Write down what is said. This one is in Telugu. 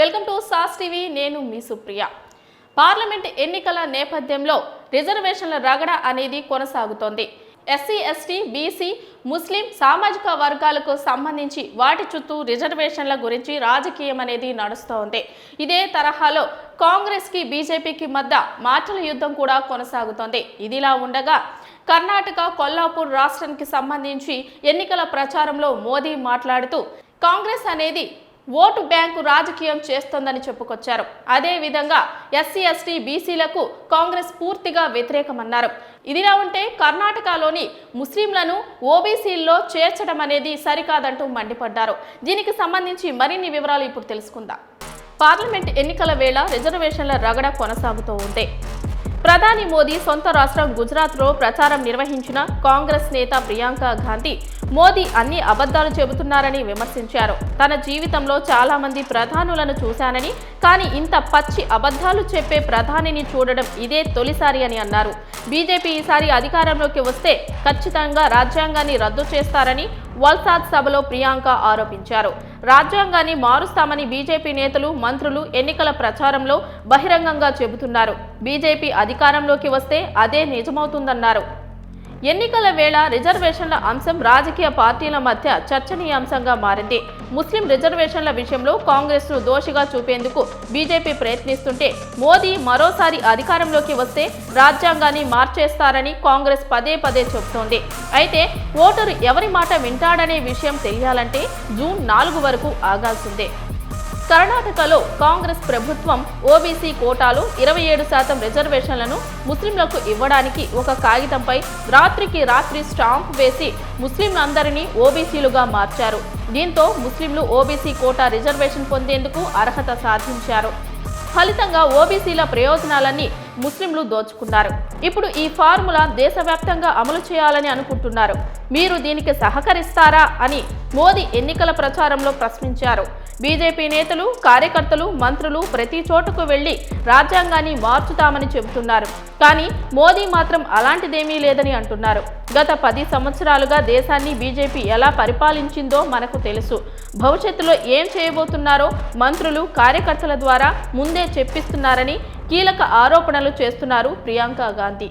వెల్కమ్ టు సాస్ టీవీ నేను మీ సుప్రియ. పార్లమెంట్ ఎన్నికల నేపథ్యంలో రిజర్వేషన్ల రగడ అనేది కొనసాగుతోంది. ఎస్సీ ఎస్టీ బీసీ ముస్లిం సామాజిక వర్గాలకు సంబంధించి వాటి చుట్టూ రిజర్వేషన్ల గురించి రాజకీయం అనేది నడుస్తోంది. ఇదే తరహాలో కాంగ్రెస్కి బీజేపీకి మధ్య మాటల యుద్ధం కూడా కొనసాగుతోంది. ఇదిలా ఉండగా కర్ణాటక కొల్లాపూర్ రాష్ట్రానికి సంబంధించి ఎన్నికల ప్రచారంలో మోదీ మాట్లాడుతూ కాంగ్రెస్ అనేది ఓటు బ్యాంకు రాజకీయం చేస్తోందని చెప్పుకొచ్చారు. అదే విధంగా ఎస్సీ ఎస్టీ బీసీలకు కాంగ్రెస్ పూర్తిగా వ్యతిరేకమన్నారు. ఇదిలా ఉంటే కర్ణాటకలోని ముస్లింలను ఓబీసీల్లో చేర్చడం అనేది సరికాదంటూ మండిపడ్డారు. దీనికి సంబంధించి మరిన్ని వివరాలు ఇప్పుడు తెలుసుకుందాం. పార్లమెంట్ ఎన్నికల వేళ రిజర్వేషన్ల రగడ కొనసాగుతూ ఉంది ప్రధాని మోదీ సొంత రాష్ట్రం గుజరాత్లో ప్రచారం నిర్వహించిన కాంగ్రెస్ నేత ప్రియాంక గాంధీ మోదీ అన్ని అబద్ధాలు చెబుతున్నారని విమర్శించారు. తన జీవితంలో చాలామంది ప్రధానులను చూశానని కానీ ఇంత పచ్చి అబద్ధాలు చెప్పే ప్రధానిని చూడడం ఇదే తొలిసారి అని అన్నారు. బీజేపీ ఈసారి అధికారంలోకి వస్తే ఖచ్చితంగా రాజ్యాంగాన్ని రద్దు చేస్తారని వల్సాద్ సభలో ప్రియాంక ఆరోపించారు. రాజ్యాంగాన్ని మారుస్తామని బీజేపీ నేతలు మంత్రులు ఎన్నికల ప్రచారంలో బహిరంగంగా చెబుతున్నారు. బీజేపీ అధికారంలోకి వస్తే అదే నిజమవుతుందన్నారు. ఎన్నికల వేళ రిజర్వేషన్ల అంశం రాజకీయ పార్టీల మధ్య చర్చనీయాంశంగా మారింది. ముస్లిం రిజర్వేషన్ల విషయంలో కాంగ్రెస్ను దోషిగా చూపేందుకు బీజేపీ ప్రయత్నిస్తుంటే మోదీ మరోసారి అధికారంలోకి వస్తే రాజ్యాంగాన్ని మార్చేస్తారని కాంగ్రెస్ పదే పదే చెబుతోంది. అయితే ఓటరు ఎవరి మాట వింటాడనే విషయం తెలియాలంటే జూన్ నాలుగు వరకు ఆగాల్సిందే. కర్ణాటకలో కాంగ్రెస్ ప్రభుత్వం ఓబీసీ కోటాలో ఇరవై ఏడు శాతం రిజర్వేషన్లను ముస్లింలకు ఇవ్వడానికి ఒక కాగితంపై రాత్రికి రాత్రి స్టాంప్ వేసి ముస్లింలందరినీ ఓబీసీలుగా మార్చారు. దీంతో ముస్లింలు ఓబీసీ కోటా రిజర్వేషన్ పొందేందుకు అర్హత సాధించారు. ఫలితంగా ఓబీసీల ప్రయోజనాలన్నీ ముస్లింలు దోచుకున్నారు. ఇప్పుడు ఈ ఫార్ములా దేశవ్యాప్తంగా అమలు చేయాలని అనుకుంటున్నారు. మీరు దీనికి సహకరిస్తారా అని మోదీ ఎన్నికల ప్రచారంలో ప్రశ్నించారు. బీజేపీ నేతలు కార్యకర్తలు మంత్రులు ప్రతి చోటుకు వెళ్ళి రాజ్యాంగాన్ని మార్చుతామని చెబుతున్నారు. కానీ మోదీ మాత్రం అలాంటిదేమీ లేదని అంటున్నారు. గత పది సంవత్సరాలుగా దేశాన్ని బీజేపీ ఎలా పరిపాలించిందో మనకు తెలుసు. భవిష్యత్తులో ఏం చేయబోతున్నారో మంత్రులు కార్యకర్తల ద్వారా ముందే చెప్పిస్తున్నారని కీలక ఆరోపణలు చేస్తున్నారు ప్రియాంక గాంధీ.